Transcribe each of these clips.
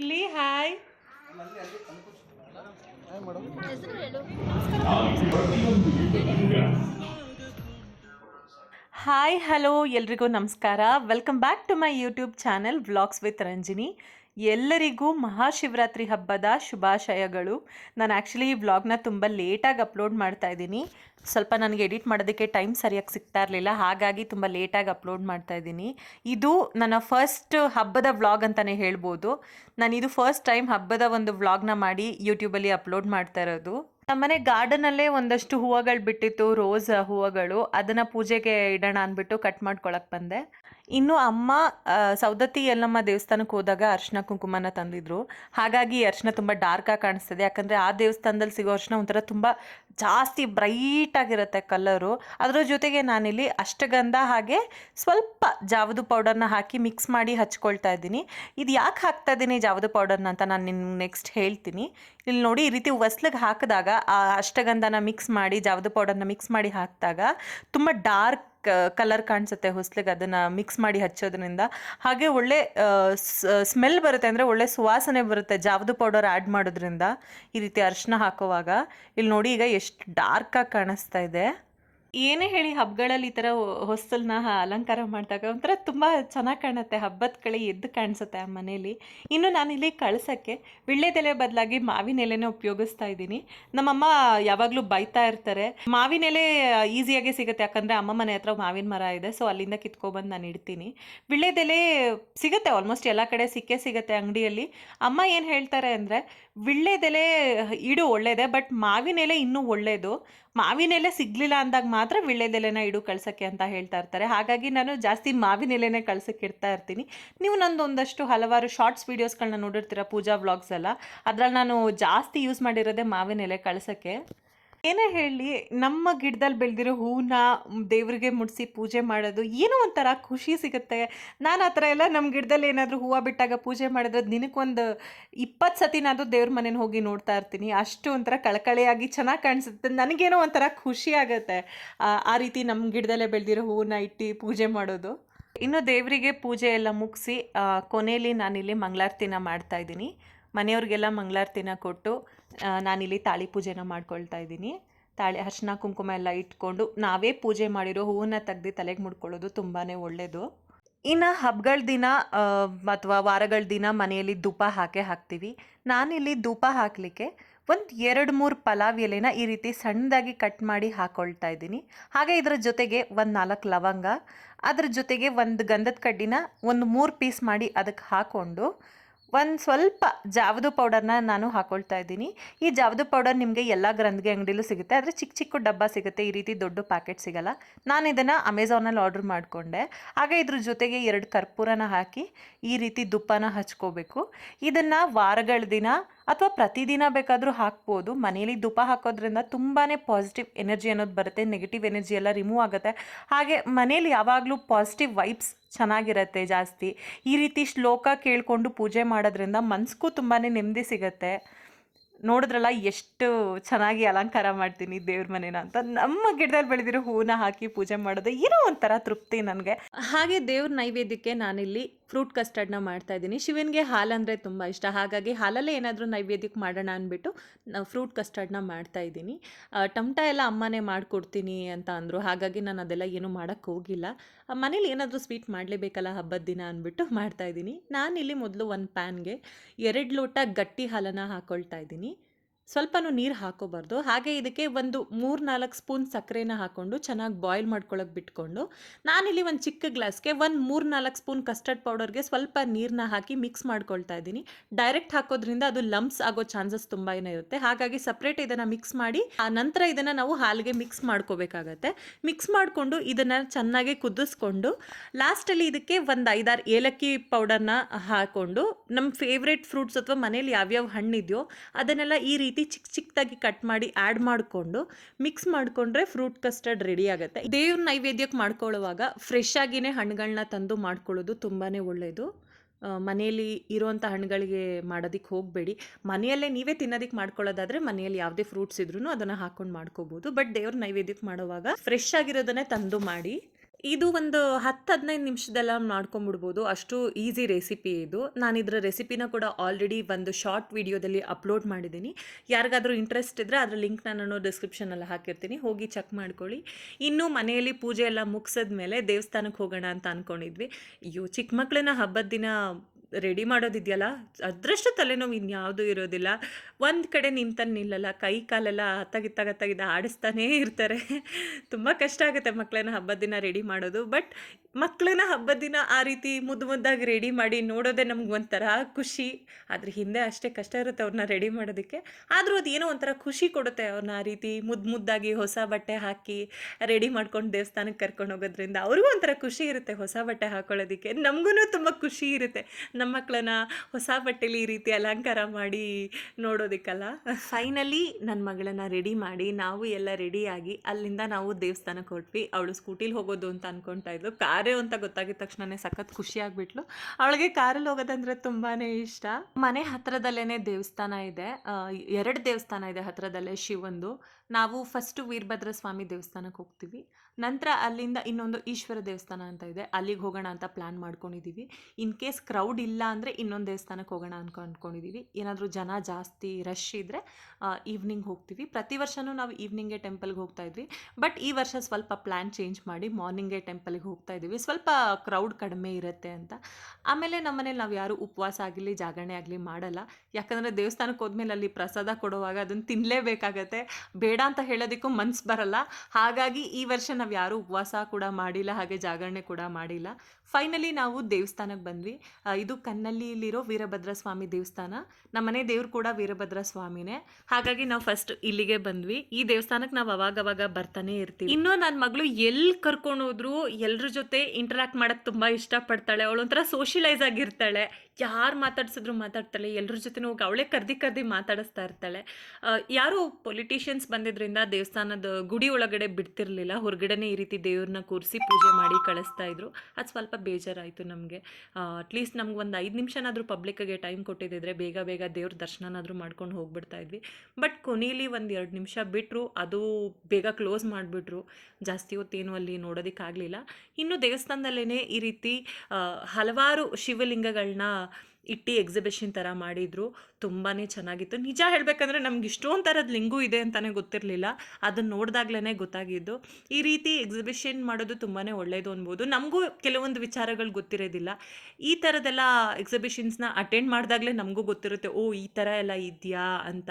ಇಲ್ಲಿ hi hi hello ಎಲ್ರಿಗೂ ನಮಸ್ಕಾರ welcome back to my YouTube channel vlogs with Ranjini ಎಲ್ಲರಿಗೂ ಮಹಾಶಿವರಾತ್ರಿ ಹಬ್ಬದ ಶುಭಾಶಯಗಳು. ನಾನು ಆ್ಯಕ್ಚುಲಿ ಈ ವ್ಲಾಗ್ನ ತುಂಬ ಲೇಟಾಗಿ ಅಪ್ಲೋಡ್ ಮಾಡ್ತಾ ಇದ್ದೀನಿ. ಸ್ವಲ್ಪ ನನಗೆ ಎಡಿಟ್ ಮಾಡೋದಕ್ಕೆ ಟೈಮ್ ಸರಿಯಾಗಿ ಸಿಗ್ತಾ ಇರಲಿಲ್ಲ. ಹಾಗಾಗಿ ತುಂಬ ಲೇಟಾಗಿ ಅಪ್ಲೋಡ್ ಮಾಡ್ತಾ ಇದ್ದೀನಿ. ಇದು ನನ್ನ ಫಸ್ಟ್ ಹಬ್ಬದ ವ್ಲಾಗ್ ಅಂತಲೇ ಹೇಳ್ಬೋದು. ನಾನು ಇದು ಫಸ್ಟ್ ಟೈಮ್ ಹಬ್ಬದ ಒಂದು ವ್ಲಾಗ್ನ ಮಾಡಿ ಯೂಟ್ಯೂಬಲ್ಲಿ ಅಪ್ಲೋಡ್ ಮಾಡ್ತಾ ಇರೋದು. ನಮ್ಮನೆ ಗಾರ್ಡನಲ್ಲೇ ಒಂದಷ್ಟು ಹೂವುಗಳು ಬಿಟ್ಟಿತ್ತು ರೋಸ್ ಹೂವುಗಳು. ಅದನ್ನು ಪೂಜೆಗೆ ಇಡೋಣ ಅಂದ್ಬಿಟ್ಟು ಕಟ್ ಮಾಡ್ಕೊಳಕ್ಕೆ ಬಂದೆ. ಇನ್ನು ಅಮ್ಮ ಸೌದತ್ತಿ ಯಲ್ಲಮ್ಮ ದೇವಸ್ಥಾನಕ್ಕೆ ಹೋದಾಗ ಅರ್ಶಿನ ಕುಂಕುಮನ ತಂದಿದ್ರು. ಹಾಗಾಗಿ ಅರ್ಶಿನ ತುಂಬ ಡಾರ್ಕಾಗಿ ಕಾಣಿಸ್ತದೆ. ಯಾಕಂದರೆ ಆ ದೇವಸ್ಥಾನದಲ್ಲಿ ಸಿಗೋ ಅರ್ಶಿನ ಒಂಥರ ತುಂಬ ಜಾಸ್ತಿ ಬ್ರೈಟ್ ಆಗಿರುತ್ತೆ ಕಲರು ಅದರ ಜೊತೆಗೆ ನಾನಿಲ್ಲಿ ಅಷ್ಟಗಂಧ ಹಾಗೆ ಸ್ವಲ್ಪ ಜಾವದು ಪೌಡರ್ನ ಹಾಕಿ ಮಿಕ್ಸ್ ಮಾಡಿ ಹಚ್ಕೊಳ್ತಾ ಇದ್ದೀನಿ. ಇದು ಯಾಕೆ ಹಾಕ್ತಾ ಇದ್ದೀನಿ ಜಾವದು ಪೌಡರ್ನ ಅಂತ ನಾನು ನಿಮ್ಗೆ ನೆಕ್ಸ್ಟ್ ಹೇಳ್ತೀನಿ. ಇಲ್ಲಿ ನೋಡಿ ಈ ರೀತಿ ವಸ್ಲಿಗೆ ಹಾಕಿದಾಗ ಆ ಅಷ್ಟಗಂಧನ ಮಿಕ್ಸ್ ಮಾಡಿ ಜಾವದು ಪೌಡರ್ನ ಮಿಕ್ಸ್ ಮಾಡಿ ಹಾಕಿದಾಗ ತುಂಬ ಡಾರ್ಕ್ ಕಲರ್ ಕಾಣಿಸುತ್ತೆ ಹೊಸ್ಲಿಗೆ ಅದನ್ನು ಮಿಕ್ಸ್ ಮಾಡಿ ಹಚ್ಚೋದ್ರಿಂದ. ಹಾಗೆ ಒಳ್ಳೆ ಸ್ಮೆಲ್ ಬರುತ್ತೆ ಅಂದರೆ ಒಳ್ಳೆ ಸುವಾಸನೆ ಬರುತ್ತೆ ಜಾವದು ಪೌಡರ್ ಆ್ಯಡ್ ಮಾಡೋದ್ರಿಂದ ಈ ರೀತಿ ಅರಿಶಿನ ಹಾಕುವಾಗ. ಇಲ್ಲಿ ನೋಡಿ ಈಗ ಎಷ್ಟು ಡಾರ್ಕಾಗಿ ಕಾಣಿಸ್ತಾ ಇದೆ. ಏನೇ ಹೇಳಿ ಹಬ್ಬಗಳಲ್ಲಿ ಈ ಥರ ಹೊಸಲನ್ನ ಅಲಂಕಾರ ಮಾಡಿದಾಗ ಒಂಥರ ತುಂಬ ಚೆನ್ನಾಗಿ ಕಾಣುತ್ತೆ. ಹಬ್ಬದ ಕಳೆ ಎದ್ದು ಕಾಣಿಸುತ್ತೆ ಆ ಮನೇಲಿ. ಇನ್ನು ನಾನಿಲ್ಲಿ ಕಳ್ಸೋಕ್ಕೆ ವಿಳ್ಳೆದೆಲೆ ಬದಲಾಗಿ ಮಾವಿನ ಎಲೆನ ಉಪಯೋಗಿಸ್ತಾ ಇದ್ದೀನಿ. ನಮ್ಮಮ್ಮ ಯಾವಾಗಲೂ ಬೈತಾ ಇರ್ತಾರೆ. ಮಾವಿನ ಎಲೆ ಈಸಿಯಾಗಿ ಸಿಗುತ್ತೆ. ಯಾಕಂದರೆ ಅಮ್ಮ ಮನೆ ಹತ್ರ ಮಾವಿನ ಮರ ಇದೆ, ಸೊ ಅಲ್ಲಿಂದ ಕಿತ್ಕೊಬಂದು ನಾನು ಇಡ್ತೀನಿ. ವಿಳ್ಳೆದೆಲೆ ಸಿಗುತ್ತೆ. ಆಲ್ಮೋಸ್ಟ್ ಎಲ್ಲ ಕಡೆ ಸಿಕ್ಕೇ ಸಿಗುತ್ತೆ ಅಂಗಡಿಯಲ್ಲಿ. ಅಮ್ಮ ಏನು ಹೇಳ್ತಾರೆ ಅಂದರೆ ವಿಳ್ಳೆದೆಲೆ ಇಡು ಒಳ್ಳೇದೆ, ಬಟ್ ಮಾವಿನ ಎಲೆ ಇನ್ನೂ ಒಳ್ಳೆಯದು ಮಾವಿನ ಎಲೆ ಸಿಗ್ಲಿಲ್ಲ ಅಂದಾಗ ಮಾತ್ರ ವಿಳ್ಳೆದೆಲೆನ ಇಡು ಕಳ್ಸೋಕ್ಕೆ ಅಂತ ಹೇಳ್ತಾ ಇರ್ತಾರೆ. ಹಾಗಾಗಿ ನಾನು ಜಾಸ್ತಿ ಮಾವಿನ ಎಲೆನೇ ಕಳ್ಸಕ್ಕೆ ಇಡ್ತಾ ಇರ್ತೀನಿ. ನೀವು ನಂದು ಒಂದಷ್ಟು ಹಲವಾರು ಶಾರ್ಟ್ಸ್ ವೀಡಿಯೋಸ್ಗಳನ್ನ ನೋಡಿರ್ತೀರ ಪೂಜಾ ವ್ಲಾಗ್ಸ್ ಎಲ್ಲ. ಅದ್ರಲ್ಲಿ ನಾನು ಜಾಸ್ತಿ ಯೂಸ್ ಮಾಡಿರೋದೇ ಮಾವಿನ ಎಲೆ ಕಳ್ಸೋಕ್ಕೆ. ಏನೇ ಹೇಳಿ, ನಮ್ಮ ಗಿಡದಲ್ಲಿ ಬೆಳೆದಿರೋ ಹೂವನ್ನ ದೇವರಿಗೆ ಮುಡಿಸಿ ಪೂಜೆ ಮಾಡೋದು ಏನೋ ಒಂಥರ ಖುಷಿ ಸಿಗುತ್ತೆ. ನಾನು ಆ ಥರ ಎಲ್ಲ ನಮ್ಮ ಗಿಡದಲ್ಲಿ ಏನಾದರೂ ಹೂವು ಬಿಟ್ಟಾಗ ಪೂಜೆ ಮಾಡಿದ್ರೆ ದಿನಕ್ಕೊಂದು ಇಪ್ಪತ್ತು ಸತಿನಾದರೂ ದೇವ್ರ ಮನೇನ ಹೋಗಿ ನೋಡ್ತಾ ಇರ್ತೀನಿ. ಅಷ್ಟು ಒಂಥರ ಕಳಕಳಿಯಾಗಿ ಚೆನ್ನಾಗಿ ಕಾಣಿಸುತ್ತೆ. ನನಗೇನೋ ಒಂಥರ ಖುಷಿ ಆಗುತ್ತೆ, ಆ- ರೀತಿ ನಮ್ಮ ಗಿಡದಲ್ಲೇ ಬೆಳೆದಿರೋ ಹೂವನ್ನ ಇಟ್ಟು ಪೂಜೆ ಮಾಡೋದು. ಇನ್ನು ದೇವರಿಗೆ ಪೂಜೆ ಎಲ್ಲ ಮುಗಿಸಿ ಕೊನೆಯಲ್ಲಿ ನಾನಿಲ್ಲಿ ಮಂಗಳಾರತಿನ ಮಾಡ್ತಾ ಇದ್ದೀನಿ. ಮನೆಯವ್ರಿಗೆಲ್ಲ ಮಂಗಳಾರತಿನ ಕೊಟ್ಟು ನಾನಿಲ್ಲಿ ತಾಳಿ ಪೂಜೆನ ಮಾಡ್ಕೊಳ್ತಾ ಇದ್ದೀನಿ. ತಾಳಿ, ಅರ್ಶಿನ, ಕುಂಕುಮ ಎಲ್ಲ ಇಟ್ಕೊಂಡು ನಾವೇ ಪೂಜೆ ಮಾಡಿರೋ ಹೂವನ್ನ ತೆಗ್ದು ತಲೆಗೆ ಮುಡ್ಕೊಳ್ಳೋದು ತುಂಬಾ ಒಳ್ಳೆಯದು ಇನ್ನು ಹಬ್ಬಗಳ ದಿನ ಅಥವಾ ವಾರಗಳ ದಿನ ಮನೆಯಲ್ಲಿ ಧೂಪ ಹಾಕೇ ಹಾಕ್ತೀವಿ. ನಾನಿಲ್ಲಿ ಧೂಪ ಹಾಕಲಿಕ್ಕೆ ಒಂದು ಎರಡು ಮೂರು ಪಲಾವ್ ಎಲೆನ ಈ ರೀತಿ ಸಣ್ಣದಾಗಿ ಕಟ್ ಮಾಡಿ ಹಾಕ್ಕೊಳ್ತಾ ಇದ್ದೀನಿ. ಹಾಗೆ ಇದರ ಜೊತೆಗೆ ಒಂದು ನಾಲ್ಕು ಲವಂಗ, ಅದ್ರ ಜೊತೆಗೆ ಒಂದು ಗಂಧದ ಕಡ್ಡಿನ ಒಂದು ಮೂರು ಪೀಸ್ ಮಾಡಿ ಅದಕ್ಕೆ ಹಾಕ್ಕೊಂಡು ಒಂದು ಸ್ವಲ್ಪ ಜಾವದು ಪೌಡರ್ನ ನಾನು ಹಾಕೊಳ್ತಾ ಇದ್ದೀನಿ. ಈ ಜಾವದು ಪೌಡರ್ ನಿಮಗೆ ಎಲ್ಲ ಗ್ರಂಥಿಗೆ ಅಂಗಡಿಲೂ ಸಿಗುತ್ತೆ. ಆದರೆ ಚಿಕ್ಕ ಚಿಕ್ಕ ಡಬ್ಬ ಸಿಗುತ್ತೆ, ಈ ರೀತಿ ದೊಡ್ಡ ಪ್ಯಾಕೆಟ್ ಸಿಗಲ್ಲ. ನಾನು ಇದನ್ನು ಅಮೆಝಾನಲ್ಲಿ ಆರ್ಡರ್ ಮಾಡಿಕೊಂಡೆ. ಹಾಗೆ ಇದ್ರ ಜೊತೆಗೆ ಎರಡು ಕರ್ಪೂರನ ಹಾಕಿ ಈ ರೀತಿ ದುಪ್ಪನ ಹಚ್ಕೋಬೇಕು. ಇದನ್ನು ವಾರಗಳ ದಿನ ಅಥವಾ ಪ್ರತಿದಿನ ಬೇಕಾದರೂ ಹಾಕ್ಬೋದು. ಮನೇಲಿ ಧೂಪ ಹಾಕೋದ್ರಿಂದ ತುಂಬಾ ಪಾಸಿಟಿವ್ ಎನರ್ಜಿ ಅನ್ನೋದು ಬರುತ್ತೆ. ನೆಗೆಟಿವ್ ಎನರ್ಜಿ ಎಲ್ಲ ರಿಮೂವ್ ಆಗುತ್ತೆ. ಹಾಗೆ ಮನೇಲಿ ಯಾವಾಗಲೂ ಪಾಸಿಟಿವ್ ವೈಬ್ಸ್ ಚೆನ್ನಾಗಿರುತ್ತೆ ಜಾಸ್ತಿ. ಈ ರೀತಿ ಶ್ಲೋಕ ಕೇಳಿಕೊಂಡು ಪೂಜೆ ಮಾಡೋದ್ರಿಂದ ಮನ್ಸಿಗೂ ತುಂಬಾ ನೆಮ್ಮದಿ ಸಿಗುತ್ತೆ. ನೋಡಿದ್ರಲ್ಲ ಎಷ್ಟು ಚೆನ್ನಾಗಿ ಅಲಂಕಾರ ಮಾಡ್ತೀನಿ ದೇವ್ರ ಮನೇನ ಅಂತ. ನಮ್ಮ ಗಿಡದಲ್ಲಿ ಬೆಳೆದಿರೋ ಹೂವನ್ನ ಹಾಕಿ ಪೂಜೆ ಮಾಡೋದು ಏನೋ ಒಂಥರ ತೃಪ್ತಿ ನನಗೆ. ಹಾಗೆ ದೇವ್ರ ನೈವೇದ್ಯಕ್ಕೆ ನಾನಿಲ್ಲಿ ಫ್ರೂಟ್ ಕಸ್ಟರ್ಡ್ನ ಮಾಡ್ತಾ ಇದ್ದೀನಿ. ಶಿವನಿಗೆ ಹಾಲು ಅಂದರೆ ತುಂಬ ಇಷ್ಟ. ಹಾಗಾಗಿ ಹಾಲಲ್ಲೇ ಏನಾದರೂ ನೈವೇದ್ಯಕ್ಕೆ ಮಾಡೋಣ ಅಂದ್ಬಿಟ್ಟು ಫ್ರೂಟ್ ಕಸ್ಟರ್ಡ್ನ ಮಾಡ್ತಾ ಇದ್ದೀನಿ. ಟಮಟ ಎಲ್ಲ ಅಮ್ಮನೇ ಮಾಡಿಕೊಡ್ತೀನಿ ಅಂತ ಅಂದರು. ಹಾಗಾಗಿ ನಾನು ಅದೆಲ್ಲ ಏನೂ ಮಾಡೋಕ್ಕೆ ಹೋಗಿಲ್ಲ. ಮನೇಲಿ ಏನಾದರೂ ಸ್ವೀಟ್ ಮಾಡಲೇಬೇಕಲ್ಲ ಹಬ್ಬದ ದಿನ ಅಂದ್ಬಿಟ್ಟು ಮಾಡ್ತಾಯಿದ್ದೀನಿ ನಾನಿಲ್ಲಿ ಮೊದಲು ಒಂದು ಪ್ಯಾನ್ಗೆ ಎರಡು ಲೋಟ ಗಟ್ಟಿ ಹಾಲನ್ನು ಹಾಕ್ಕೊಳ್ತಾ ಇದ್ದೀನಿ. ಸ್ವಲ್ಪನೂ ನೀರು ಹಾಕೋಬಾರ್ದು. ಹಾಗೆ ಇದಕ್ಕೆ ಒಂದು ಮೂರು ನಾಲ್ಕು ಸ್ಪೂನ್ ಸಕ್ಕರೆನ ಹಾಕ್ಕೊಂಡು ಚೆನ್ನಾಗಿ ಬಾಯ್ಲ್ ಮಾಡ್ಕೊಳಕ್ಕೆ ಬಿಟ್ಕೊಂಡು, ನಾನಿಲ್ಲಿ ಒಂದು ಚಿಕ್ಕ ಗ್ಲಾಸ್ಗೆ ಒಂದು ಮೂರು ನಾಲ್ಕು ಸ್ಪೂನ್ ಕಸ್ಟರ್ಡ್ ಪೌಡರ್ಗೆ ಸ್ವಲ್ಪ ನೀರನ್ನ ಹಾಕಿ ಮಿಕ್ಸ್ ಮಾಡ್ಕೊಳ್ತಾ ಇದ್ದೀನಿ. ಡೈರೆಕ್ಟ್ ಹಾಕೋದ್ರಿಂದ ಅದು ಲಂಪ್ಸ್ ಆಗೋ ಚಾನ್ಸಸ್ ತುಂಬಾ ಇರುತ್ತೆ. ಹಾಗಾಗಿ ಸಪ್ರೇಟ್ ಇದನ್ನು ಮಿಕ್ಸ್ ಮಾಡಿ, ಆ ನಂತರ ಇದನ್ನು ನಾವು ಹಾಲಿಗೆ ಮಿಕ್ಸ್ ಮಾಡ್ಕೋಬೇಕಾಗತ್ತೆ. ಮಿಕ್ಸ್ ಮಾಡಿಕೊಂಡು ಇದನ್ನು ಚೆನ್ನಾಗಿ ಕುದಿಸ್ಕೊಂಡು, ಲಾಸ್ಟಲ್ಲಿ ಇದಕ್ಕೆ ಒಂದು ಐದಾರು ಏಲಕ್ಕಿ ಪೌಡರ್ನ ಹಾಕ್ಕೊಂಡು ನಮ್ಮ ಫೇವ್ರೇಟ್ ಫ್ರೂಟ್ಸ್ ಅಥವಾ ಮನೇಲಿ ಯಾವ್ಯಾವ ಹಣ್ಣಿದೆಯೋ ಅದನ್ನೆಲ್ಲ ಈ ರೀತಿ ಚಿಕ್ಕ ಚಿಕ್ಕದಾಗಿ ಕಟ್ ಮಾಡಿ ಆ್ಯಡ್ ಮಾಡಿಕೊಂಡು ಮಿಕ್ಸ್ ಮಾಡಿಕೊಂಡ್ರೆ ಫ್ರೂಟ್ ಕಸ್ಟರ್ಡ್ ರೆಡಿ ಆಗುತ್ತೆ. ದೇವ್ರ ನೈವೇದ್ಯಕ್ಕೆ ಮಾಡ್ಕೊಳ್ಳುವಾಗ ಫ್ರೆಶ್ ಆಗಿನೇ ಹಣ್ಣುಗಳನ್ನ ತಂದು ಮಾಡ್ಕೊಳ್ಳೋದು ತುಂಬಾ ಒಳ್ಳೆಯದು ಮನೆಯಲ್ಲಿ ಇರುವಂಥ ಹಣ್ಣುಗಳಿಗೆ ಮಾಡೋದಕ್ಕೆ ಹೋಗಬೇಡಿ. ಮನೆಯಲ್ಲೇ ನೀವೇ ತಿನ್ನೋದಕ್ಕೆ ಮಾಡ್ಕೊಳ್ಳೋದಾದರೆ ಮನೆಯಲ್ಲಿ ಯಾವುದೇ ಫ್ರೂಟ್ಸ್ ಇದ್ರೂ ಅದನ್ನು ಹಾಕ್ಕೊಂಡು ಮಾಡ್ಕೋಬೋದು. ಬಟ್ ದೇವ್ರ ನೈವೇದ್ಯಕ್ಕೆ ಮಾಡುವಾಗ ಫ್ರೆಶ್ ಆಗಿರೋದನ್ನೇ ತಂದು ಮಾಡಿ. ಇದು ಒಂದು ಹತ್ತು, ಹದಿನೈದು ನಿಮಿಷದೆಲ್ಲ ಮಾಡ್ಕೊಂಬಿಡ್ಬೋದು. ಅಷ್ಟು ಈಸಿ ರೆಸಿಪಿ ಇದು. ನಾನು ಇದರ ರೆಸಿಪಿನ ಕೂಡ ಆಲ್ರೆಡಿ ಒಂದು ಶಾರ್ಟ್ ವಿಡಿಯೋದಲ್ಲಿ ಅಪ್ಲೋಡ್ ಮಾಡಿದ್ದೀನಿ. ಯಾರಿಗಾದರೂ ಇಂಟ್ರೆಸ್ಟ್ ಇದ್ದರೆ ಅದರ ಲಿಂಕ್ ನಾನು ಡಿಸ್ಕ್ರಿಪ್ಷನಲ್ಲಿ ಹಾಕಿರ್ತೀನಿ. ಹೋಗಿ ಚೆಕ್ ಮಾಡ್ಕೊಳ್ಳಿ. ಇನ್ನೂ ಮನೆಯಲ್ಲಿ ಪೂಜೆ ಎಲ್ಲ ಮುಗಿಸಿದ್ಮೇಲೆ ದೇವಸ್ಥಾನಕ್ಕೆ ಹೋಗೋಣ ಅಂತ ಅಂದ್ಕೊಂಡಿದ್ವಿ. ಅಯ್ಯೋ! ಚಿಕ್ಕ ಮಕ್ಕಳನ್ನ ಹಬ್ಬದ ದಿನ ರೆಡಿ ಮಾಡೋದಿದೆಯಲ್ಲ, ಅದರಷ್ಟು ತಲೆನೋವು ಇನ್ಯಾವುದೂ ಇರೋದಿಲ್ಲ. ಒಂದು ಕಡೆ ನಿಂತಲ್ಲಿ ನಿಲ್ಲಲ್ಲ. ಕೈ ಕಾಲೆಲ್ಲ ಅತ್ತಾಗಿತ್ತ ಅತ್ತಾಗಿದ್ದ ಆಡಿಸ್ತಾನೇ ಇರ್ತಾರೆ. ತುಂಬ ಕಷ್ಟ ಆಗುತ್ತೆ ಮಕ್ಕಳನ್ನ ಹಬ್ಬದ ದಿನ ರೆಡಿ ಮಾಡೋದು. ಬಟ್ ಮಕ್ಕಳನ್ನ ಹಬ್ಬದ ದಿನ ಆ ರೀತಿ ಮುದ್ದು ಮುದ್ದಾಗಿ ರೆಡಿ ಮಾಡಿ ನೋಡೋದೇ ನಮ್ಗೆ ಒಂಥರ ಖುಷಿ. ಅದ್ರ ಹಿಂದೆ ಅಷ್ಟೇ ಕಷ್ಟ ಇರುತ್ತೆ ಅವ್ರನ್ನ ರೆಡಿ ಮಾಡೋದಕ್ಕೆ. ಆದರೂ ಅದು ಏನೋ ಒಂಥರ ಖುಷಿ ಕೊಡುತ್ತೆ ಅವ್ರನ್ನ ಆ ರೀತಿ ಮುದ್ದು ಮುದ್ದಾಗಿ ಹೊಸ ಬಟ್ಟೆ ಹಾಕಿ ರೆಡಿ ಮಾಡ್ಕೊಂಡು ದೇವಸ್ಥಾನಕ್ಕೆ ಕರ್ಕೊಂಡು ಹೋಗೋದ್ರಿಂದ ಅವ್ರಿಗೂ ಒಂಥರ ಖುಷಿ ಇರುತ್ತೆ ಹೊಸ ಬಟ್ಟೆ ಹಾಕೊಳ್ಳೋದಕ್ಕೆ. ನಮಗೂ ತುಂಬ ಖುಷಿ ಇರುತ್ತೆ. ನಮ್ಮ ಮಕ್ಕಳನ್ನ ಹೊಸ ಬಟ್ಟೆಲಿ ಈ ರೀತಿ ಅಲಂಕಾರ ಮಾಡಿ ನೋಡೋದಕ್ಕಲ್ಲ. ಫೈನಲಿ ನನ್ನ ಮಗಳನ್ನ ರೆಡಿ ಮಾಡಿ ನಾವು ಎಲ್ಲ ರೆಡಿಯಾಗಿ ಅಲ್ಲಿಂದ ನಾವು ದೇವಸ್ಥಾನಕ್ಕೆ ಹೊರಟ್ವಿ. ಅವಳು ಸ್ಕೂಟಿಲಿ ಹೋಗೋದು ಅಂತ ಅನ್ಕೊತಾ ಇದ್ಲು. ಕಾರೇ ಅಂತ ಗೊತ್ತಾಗಿದ ತಕ್ಷಣನೇ ಸಖತ್ ಖುಷಿ ಆಗ್ಬಿಟ್ಲು. ಅವಳಿಗೆ ಕಾರಲ್ಲಿ ಹೋಗೋದಂದ್ರೆ ತುಂಬಾನೇ ಇಷ್ಟ. ಮನೆ ಹತ್ರದಲ್ಲೇನೆ ದೇವಸ್ಥಾನ ಇದೆ. ಎರಡು ದೇವಸ್ಥಾನ ಇದೆ ಹತ್ರದಲ್ಲೇ ಶಿವಂದು. ನಾವು ಫಸ್ಟು ವೀರಭದ್ರ ಸ್ವಾಮಿ ದೇವಸ್ಥಾನಕ್ಕೆ ಹೋಗ್ತೀವಿ. ನಂತರ ಅಲ್ಲಿಂದ ಇನ್ನೊಂದು ಈಶ್ವರ ದೇವಸ್ಥಾನ ಅಂತ ಇದೆ. ಅಲ್ಲಿಗೆ ಹೋಗೋಣ ಅಂತ ಪ್ಲ್ಯಾನ್ ಮಾಡ್ಕೊಂಡಿದ್ದೀವಿ. ಇನ್ ಕೇಸ್ ಕ್ರೌಡ್ ಇಲ್ಲ ಅಂದರೆ ಇನ್ನೊಂದು ದೇವಸ್ಥಾನಕ್ಕೆ ಹೋಗೋಣ ಅನ್ಕೊ ಅಂದ್ಕೊಂಡಿದ್ದೀವಿ. ಏನಾದರೂ ಜನ ಜಾಸ್ತಿ ರಶ್ ಇದ್ದರೆ ಈವ್ನಿಂಗ್ ಹೋಗ್ತೀವಿ. ಪ್ರತಿ ವರ್ಷವೂ ನಾವು ಈವ್ನಿಂಗೇ ಟೆಂಪಲ್ಗೆ ಹೋಗ್ತಾ ಇದ್ವಿ. ಬಟ್ ಈ ವರ್ಷ ಸ್ವಲ್ಪ ಪ್ಲ್ಯಾನ್ ಚೇಂಜ್ ಮಾಡಿ ಮಾರ್ನಿಂಗೇ ಟೆಂಪಲ್ಗೆ ಹೋಗ್ತಾ ಇದ್ದೀವಿ. ಸ್ವಲ್ಪ ಕ್ರೌಡ್ ಕಡಿಮೆ ಇರುತ್ತೆ ಅಂತ. ಆಮೇಲೆ ನಮ್ಮನೇಲಿ ನಾವು ಯಾರೂ ಉಪವಾಸ ಆಗಲಿ, ಜಾಗರಣೆ ಆಗಲಿ ಮಾಡಲ್ಲ. ಯಾಕಂದರೆ ದೇವಸ್ಥಾನಕ್ಕೆ ಹೋದ್ಮೇಲೆ ಅಲ್ಲಿ ಪ್ರಸಾದ ಕೊಡುವಾಗ ಅದನ್ನು ತಿನ್ನಲೇಬೇಕಾಗತ್ತೆ. ಬೇಡ ಅಂತ ಹೇಳೋದಕ್ಕೂ ಮನ್ಸು ಬರಲ್ಲ. ಹಾಗಾಗಿ ಈ ವರ್ಷ ನಾವು ಯಾರೂ ಉಪವಾಸ ಕೂಡ ಮಾಡಿಲ್ಲ, ಹಾಗೆ ಜಾಗರಣೆ ಕೂಡ ಮಾಡಿಲ್ಲ. ಫೈನಲಿ ನಾವು ದೇವಸ್ಥಾನಕ್ಕೆ ಬಂದ್ವಿ. ಇದು ಕನ್ನಲ್ಲಿಲಿರೋ ವೀರಭದ್ರ ಸ್ವಾಮಿ ದೇವಸ್ಥಾನ. ನಮ್ಮನೆ ದೇವ್ರು ಕೂಡ ವೀರಭದ್ರ ಸ್ವಾಮಿನೇ. ಹಾಗಾಗಿ ನಾವು ಫಸ್ಟ್ ಇಲ್ಲಿಗೆ ಬಂದ್ವಿ. ಈ ದೇವಸ್ಥಾನಕ್ಕೆ ನಾವು ಅವಾಗವಾಗ ಬರ್ತಾನೆ ಇರ್ತೀವಿ. ಇನ್ನು ನನ್ನ ಮಗಳು ಎಲ್ಲಿ ಕರ್ಕೊಂಡು ಹೋದ್ರು ಎಲ್ಲರ ಜೊತೆ ಇಂಟರಾಕ್ಟ್ ಮಾಡೋಕ್ಕೆ ತುಂಬ ಇಷ್ಟಪಡ್ತಾಳೆ. ಅವಳೊಂಥರ ಸೋಷಿಯಲೈಸ್ ಆಗಿರ್ತಾಳೆ. ಯಾರು ಮಾತಾಡ್ಸಿದ್ರು ಮಾತಾಡ್ತಾಳೆ. ಎಲ್ಲರ ಜೊತೆನೂ ಹೋಗಿ ಅವಳೇ ಕರ್ದಿ ಕರ್ದಿ ಮಾತಾಡಿಸ್ತಾ ಇರ್ತಾಳೆ. ಯಾರು ಪೊಲಿಟಿಷಿಯನ್ಸ್ ಬಂದಿದ್ರಿಂದ ದೇವಸ್ಥಾನದ ಗುಡಿ ಒಳಗಡೆ ಬಿಡ್ತಿರ್ಲಿಲ್ಲ. ಹೊರಗಡೆನೇ ಈ ರೀತಿ ದೇವ್ರನ್ನ ಕೂರಿಸಿ ಪೂಜೆ ಮಾಡಿ ಕಳಿಸ್ತಾ ಇದ್ರು. ಅದು ಸ್ವಲ್ಪ ಬೇಜಾರಾಯಿತು ನಮಗೆ. ಅಟ್ಲೀಸ್ಟ್ ನಮ್ಗೆ ಒಂದು 5 ನಿಮಿಷನಾದರೂ ಪಬ್ಲಿಕ್ಗೆ ಟೈಮ್ ಕೊಟ್ಟಿದ್ದಿದ್ರೆ ಬೇಗ ಬೇಗ ದೇವ್ರ ದರ್ಶನನಾದರೂ ಮಾಡ್ಕೊಂಡು ಹೋಗ್ಬಿಡ್ತಾ ಇದ್ವಿ. ಬಟ್ ಕೊನೇಲಿ ಒಂದು ಎರಡು ನಿಮಿಷ ಬಿಟ್ಟರು. ಅದು ಬೇಗ ಕ್ಲೋಸ್ ಮಾಡಿಬಿಟ್ರು. ಜಾಸ್ತಿ ಹೊತ್ತೇನು ಅಲ್ಲಿ ನೋಡೋದಕ್ಕಾಗಲಿಲ್ಲ. ಇನ್ನು ದೇವಸ್ಥಾನದಲ್ಲೇ ಈ ರೀತಿ ಹಲವಾರು ಶಿವಲಿಂಗಗಳನ್ನ ಇಟ್ಟು ಎಕ್ಸಿಬಿಷನ್ ಥರ ಮಾಡಿದ್ರು. ತುಂಬಾ ಚೆನ್ನಾಗಿತ್ತು. ನಿಜ ಹೇಳಬೇಕಂದ್ರೆ ನಮ್ಗೆ ಇಷ್ಟೊಂದು ಥರದ ಲಿಂಗು ಇದೆ ಅಂತಲೇ ಗೊತ್ತಿರಲಿಲ್ಲ. ಅದನ್ನ ನೋಡಿದಾಗ್ಲೇ ಗೊತ್ತಾಗಿದ್ದು. ಈ ರೀತಿ ಎಕ್ಸಿಬಿಷನ್ ಮಾಡೋದು ತುಂಬಾ ಒಳ್ಳೆಯದು ಅನ್ಬೋದು. ನಮಗೂ ಕೆಲವೊಂದು ವಿಚಾರಗಳು ಗೊತ್ತಿರೋದಿಲ್ಲ. ಈ ಥರದ್ದೆಲ್ಲ ಎಕ್ಸಿಬಿಷನ್ಸ್‌ನ ಅಟೆಂಡ್ ಮಾಡಿದಾಗಲೇ ನಮಗೂ ಗೊತ್ತಿರುತ್ತೆ. ಓ! ಈ ಥರ ಎಲ್ಲ ಇದೆಯಾ ಅಂತ.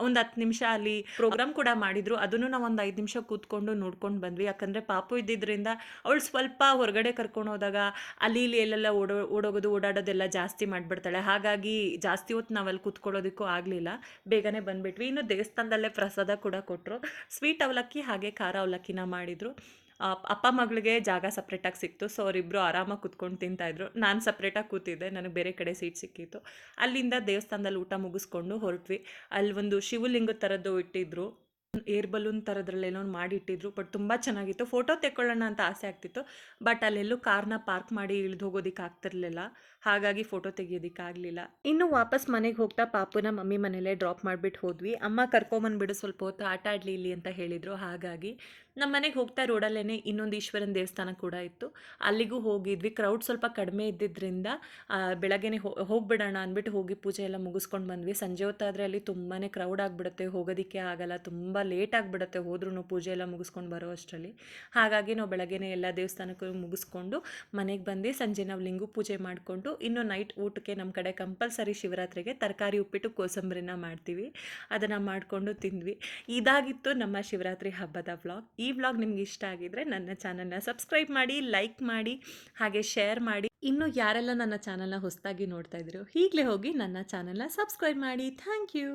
ಒಂದು 10 ನಿಮಿಷ ಅಲ್ಲಿ ಪ್ರೋಗ್ರಾಮ್ ಕೂಡ ಮಾಡಿದ್ರು. ಅದನ್ನು ನಾವು ಒಂದು ಐದು ನಿಮಿಷ ಕೂತ್ಕೊಂಡು ನೋಡ್ಕೊಂಡು ಬಂದ್ವಿ. ಯಾಕಂದರೆ ಪಾಪು ಇದ್ದಿದ್ದರಿಂದ ಅವಳು ಸ್ವಲ್ಪ ಹೊರಗಡೆ ಕರ್ಕೊಂಡು ಹೋದಾಗ ಅಲ್ಲಿ ಇಲ್ಲಿ ಎಲ್ಲೆಲ್ಲ ಓಡೋ, ಓಡೋಗೋದು, ಓಡಾಡೋದೆಲ್ಲ ಜಾಸ್ತಿ ಮಾಡಿಬಿಡ್ತಾಳೆ. ಹಾಗಾಗಿ ಜಾಸ್ತಿ ಹೊತ್ತು ನಾವಲ್ಲಿ ಕೂತ್ಕೊಳ್ಳೋದಕ್ಕೂ ಆಗಲಿಲ್ಲ. ಬೇಗನೆ ಬಂದ್ಬಿಟ್ವಿ. ಇನ್ನು ದೇವಸ್ಥಾನದಲ್ಲೇ ಪ್ರಸಾದ ಕೂಡ ಕೊಟ್ಟರು. ಸ್ವೀಟ್ ಅವಲಕ್ಕಿ ಹಾಗೆ ಖಾರ ಅವಲಕ್ಕಿನ ಮಾಡಿದರು. ಅಪ್ಪ ಮಗಳಿಗೆ ಜಾಗ ಸಪ್ರೇಟಾಗಿ ಸಿಕ್ತು. ಸೊ ಅವರಿಬ್ಬರು ಆರಾಮಾಗಿ ಕೂತ್ಕೊಂಡು ತಿಂತಾಯಿದ್ರು. ನಾನು ಸಪ್ರೇಟಾಗಿ ಕೂತಿದ್ದೆ. ನನಗೆ ಬೇರೆ ಕಡೆ ಸೀಟ್ ಸಿಕ್ಕಿತ್ತು. ಅಲ್ಲಿಂದ ದೇವಸ್ಥಾನದಲ್ಲಿ ಊಟ ಮುಗಿಸ್ಕೊಂಡು ಹೊರಟ್ವಿ. ಅಲ್ಲಿ ಒಂದು ಶಿವಲಿಂಗದ ಥರದ್ದು ಇಟ್ಟಿದ್ರು. ಏರ್ ಬಲೂನ್ ಥರದ್ರಲ್ಲೇನೋ ಮಾಡಿ ಇಟ್ಟಿದ್ರು. ಬಟ್ ತುಂಬ ಚೆನ್ನಾಗಿತ್ತು. ಫೋಟೋ ತೆಕ್ಕೊಳ್ಳೋಣ ಅಂತ ಆಸೆ ಆಗ್ತಿತ್ತು. ಬಟ್ ಅಲ್ಲೆಲ್ಲೂ ಕಾರ್‌ನ ಪಾರ್ಕ್ ಮಾಡಿ ಇಳಿದು ಹೋಗೋದಿಕ್ಕೆ ಆಗ್ತಿರ್ಲಿಲ್ಲ. ಹಾಗಾಗಿ ಫೋಟೋ ತೆಗಿಯೋದಕ್ಕಾಗಲಿಲ್ಲ. ಇನ್ನು ವಾಪಸ್ ಮನೆಗೆ ಹೋಗ್ತಾ ಪಾಪುನ ಮಮ್ಮಿ ಮನೇಲೇ ಡ್ರಾಪ್ ಮಾಡಿಬಿಟ್ಟು ಹೋದ್ವಿ. ಅಮ್ಮ ಕರ್ಕೊಂಬಂದ್ಬಿಡು ಸ್ವಲ್ಪ ಹೊತ್ತು ಆಟ ಆಡಲಿ ಇಲ್ಲಿ ಅಂತ ಹೇಳಿದರು. ಹಾಗಾಗಿ ನಮ್ಮ ಮನೆಗೆ ಹೋಗ್ತಾ ರೋಡಲ್ಲೇ ಇನ್ನೊಂದು ಈಶ್ವರನ ದೇವಸ್ಥಾನ ಕೂಡ ಇತ್ತು. ಅಲ್ಲಿಗೂ ಹೋಗಿದ್ವಿ. ಕ್ರೌಡ್ ಸ್ವಲ್ಪ ಕಡಿಮೆ ಇದ್ದಿದ್ದರಿಂದ ಬೆಳಗ್ಗೆನೇ ಹೋಗ್ಬಿಡೋಣ ಅಂದ್ಬಿಟ್ಟು ಹೋಗಿ ಪೂಜೆ ಎಲ್ಲ ಮುಗಿಸ್ಕೊಂಡು ಬಂದ್ವಿ. ಸಂಜೆ ಹೊತ್ತಾದರೆ ಅಲ್ಲಿ ತುಂಬಾ ಕ್ರೌಡ್ ಆಗಿಬಿಡುತ್ತೆ. ಹೋಗೋದಕ್ಕೆ ಆಗಲ್ಲ. ತುಂಬ ಲೇಟ್ ಆಗಿಬಿಡುತ್ತೆ ಹೋದ್ರೂ ಪೂಜೆ ಎಲ್ಲ ಮುಗಿಸ್ಕೊಂಡು ಬರೋ ಅಷ್ಟರಲ್ಲಿ. ಹಾಗಾಗಿ ನಾವು ಬೆಳಗ್ಗೆನೇ ಎಲ್ಲ ದೇವಸ್ಥಾನಕ್ಕೂ ಮುಗಿಸ್ಕೊಂಡು ಮನೆಗೆ ಬಂದು ಸಂಜೆ ನಾವು ಲಿಂಗು ಪೂಜೆ ಮಾಡಿಕೊಂಡು ಇನ್ನು ನೈಟ್ ಊಟಕ್ಕೆ ನಮ್ಮ ಕಡೆ ಕಂಪಲ್ಸರಿ ಶಿವರಾತ್ರಿಗೆ ತರಕಾರಿ, ಉಪ್ಪಿಟ್ಟು, ಕೋಸಂಬರಿನ ಮಾಡ್ತೀವಿ. ಅದನ್ನು ಮಾಡಿಕೊಂಡು ತಿಂದ್ವಿ. ಇದಾಗಿತ್ತು ನಮ್ಮ ಶಿವರಾತ್ರಿ ಹಬ್ಬದ ವ್ಲಾಗ್. ಈ ವ್ಲಾಗ್ ನಿಮ್ಗೆ ಇಷ್ಟ ಆಗಿದ್ರೆ ನನ್ನ ಚಾನಲ್‌ನ ಸಬ್ಸ್ಕ್ರೈಬ್ ಮಾಡಿ, ಲೈಕ್ ಮಾಡಿ, ಹಾಗೆ ಶೇರ್ ಮಾಡಿ. ಇನ್ನು ಯಾರೆಲ್ಲ ನನ್ನ ಚಾನಲ್‌ನ ಹೊಸದಾಗಿ ನೋಡ್ತಾ ಇದ್ರು ಈಗಲೇ ಹೋಗಿ ನನ್ನ ಚಾನಲ್‌ನ ಸಬ್ಸ್ಕ್ರೈಬ್ ಮಾಡಿ. Thank you.